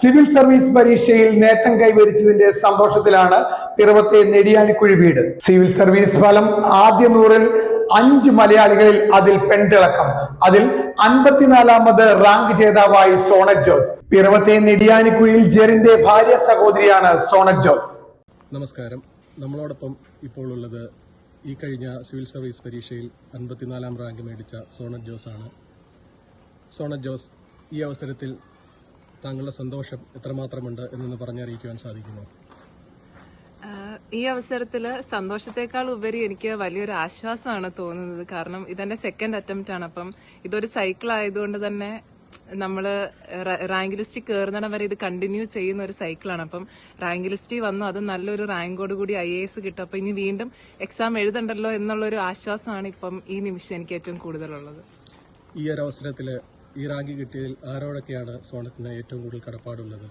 Civil service പരീക്ഷയിൽ നേട്ടം കൈവരിച്ചതിന്റെ സന്തോഷത്തിലാണ് പിറവത്തെ നെടിയാനിക്കുഴി വീട്. സിവിൽ സർവീസ് ഫലം ആദ്യ നൂറിൽ അഞ്ച് മലയാളികളിൽ അതിൽ പെൺതിളക്കം. അതിൽ അൻപത്തിനാലാമത് റാങ്ക് ജേതാവായി സോണറ്റ് ജോസ്. പിറവത്തെ നെടിയാനിക്കുഴിയിൽ ജെറിന്റെ ഭാര്യ സഹോദരിയാണ് സോണറ്റ് ജോസ്. നമസ്കാരം. നമ്മളോടൊപ്പം ഇപ്പോൾ ഉള്ളത് ഈ കഴിഞ്ഞ സിവിൽ സർവീസ് പരീക്ഷയിൽ അൻപത്തിനാലാം റാങ്ക് മേടിച്ച സോണറ്റ് ജോസ് ആണ് സോണറ്റ് ജോസ് ഈ അവസരത്തിൽ താങ്കളുടെ സന്തോഷം എത്രമാത്രമുണ്ട് എന്നൊന്ന് പറഞ്ഞറിയിക്കുവാൻ സാധിക്കുമോ? ഈ അവസരത്തിൽ സന്തോഷത്തെക്കാൾ ഉപരി എനിക്ക് വലിയൊരു ആശ്വാസമാണ് തോന്നുന്നത്. കാരണം ഇതെന്റെ സെക്കൻഡ് അറ്റംപ്റ്റ് ആണ്. അപ്പം ഇതൊരു സൈക്കിൾ ആയതുകൊണ്ട് തന്നെ നമ്മൾ റാങ്ക് ലിസ്റ്റിൽ കയറുന്നിടം വരെ ഇത് കണ്ടിന്യൂ ചെയ്യുന്ന ഒരു സൈക്കിളാണ് അപ്പം റാങ്ക് ലിസ്റ്റിൽ വന്നു. അത് നല്ലൊരു റാങ്കോട് കൂടി ഐ എ എസ് കിട്ടും. അപ്പം ഇനി വീണ്ടും എക്സാം എഴുതണ്ടല്ലോ എന്നുള്ളൊരു ആശ്വാസമാണ് ഇപ്പം ഈ നിമിഷം എനിക്ക് ഏറ്റവും കൂടുതലുള്ളത്. ഈ ഒരു അവസരത്തിൽ ഈ റാങ്ക് കിട്ടിയതിൽ ആരോടൊക്കെയാണ് സോണറ്റിന് ഏറ്റവും കൂടുതൽ കടപ്പാടുള്ളത്?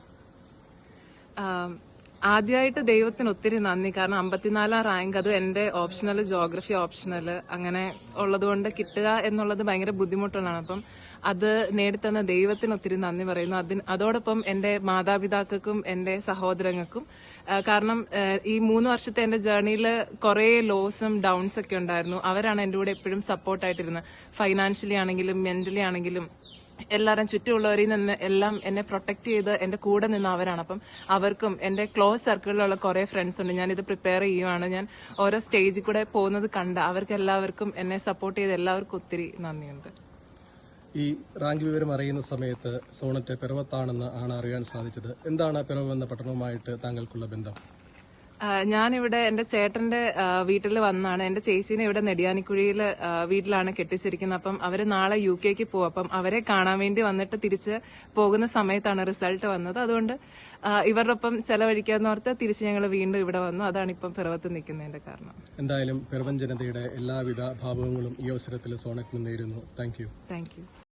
ആദ്യമായിട്ട് ദൈവത്തിന് ഒത്തിരി നന്ദി. കാരണം അമ്പത്തിനാലാം റാങ്ക് അത് എന്റെ ഓപ്ഷണൽ ജോഗ്രഫി ഓപ്ഷണൽ അങ്ങനെ ഉള്ളതുകൊണ്ട് കിട്ടുക എന്നുള്ളത് ഭയങ്കര ബുദ്ധിമുട്ടുള്ളതാണ്. അപ്പം അത് നേടിത്തന്ന ദൈവത്തിന് ഒത്തിരി നന്ദി പറയുന്നു. അതിന് അതോടൊപ്പം എന്റെ മാതാപിതാക്കൾക്കും എന്റെ സഹോദരങ്ങൾക്കും കാരണം ഈ മൂന്ന് വർഷത്തെ എന്റെ ജേർണിയിൽ കുറേ ലോസും ഡൗൺസ് ഒക്കെ ഉണ്ടായിരുന്നു. അവരാണ് എന്റെ കൂടെ എപ്പോഴും സപ്പോർട്ടായിട്ടിരുന്നത് ഫൈനാൻഷ്യലി ആണെങ്കിലും മെന്റലി ആണെങ്കിലും എല്ലാവരും ചുറ്റുമുള്ളവരിൽ നിന്ന് എല്ലാം എന്നെ പ്രൊട്ടക്ട് ചെയ്ത് എന്റെ കൂടെ നിന്ന് അവരാണ്. അപ്പം അവർക്കും എന്റെ ക്ലോസ് സർക്കിളിലുള്ള കുറെ ഫ്രണ്ട്സ് ഉണ്ട്. ഞാൻ ഇത് പ്രിപ്പയർ ചെയ്യുവാണ്. ഞാൻ ഓരോ സ്റ്റേജിൽ കൂടെ പോകുന്നത് കണ്ട അവർക്ക് എല്ലാവർക്കും എന്നെ സപ്പോർട്ട് ചെയ്ത് എല്ലാവർക്കും ഒത്തിരി നന്ദിയുണ്ട്. ഈ റാങ്ക് വിവരം അറിയുന്ന സമയത്ത് സോണറ്റ് പിറവത്താണെന്ന് ആണ് അറിയാൻ സാധിച്ചത്. എന്താണ് പിറവ് പട്ടണവുമായിട്ട് താങ്കൾക്കുള്ള ബന്ധം? ഞാനിവിടെ എന്റെ ചേട്ടന്റെ വീട്ടിൽ വന്നാണ്. എന്റെ ചേച്ചീനെ ഇവിടെ നെടിയാനിക്കുഴിയിൽ വീട്ടിലാണ് കെട്ടിച്ചിരിക്കുന്നത്. അപ്പം അവർ നാളെ യു കെക്ക് പോകും അപ്പം അവരെ കാണാൻ വേണ്ടി വന്നിട്ട് തിരിച്ച് പോകുന്ന സമയത്താണ് റിസൾട്ട് വന്നത്. അതുകൊണ്ട് ഇവരുടെ ഒപ്പം ചെലവഴിക്കാന്ന് ഓർത്ത് തിരിച്ച് ഞങ്ങൾ വീണ്ടും ഇവിടെ വന്നു. അതാണ് ഇപ്പം പിറവത്ത് നിൽക്കുന്നതിന്റെ കാരണം. എന്തായാലും പിറവൻ ജനതയുടെ എല്ലാവിധ ഭാവങ്ങളും ഈ അവസരത്തിൽ സോണറ്റിന് നേരുന്നു. Thank you thank you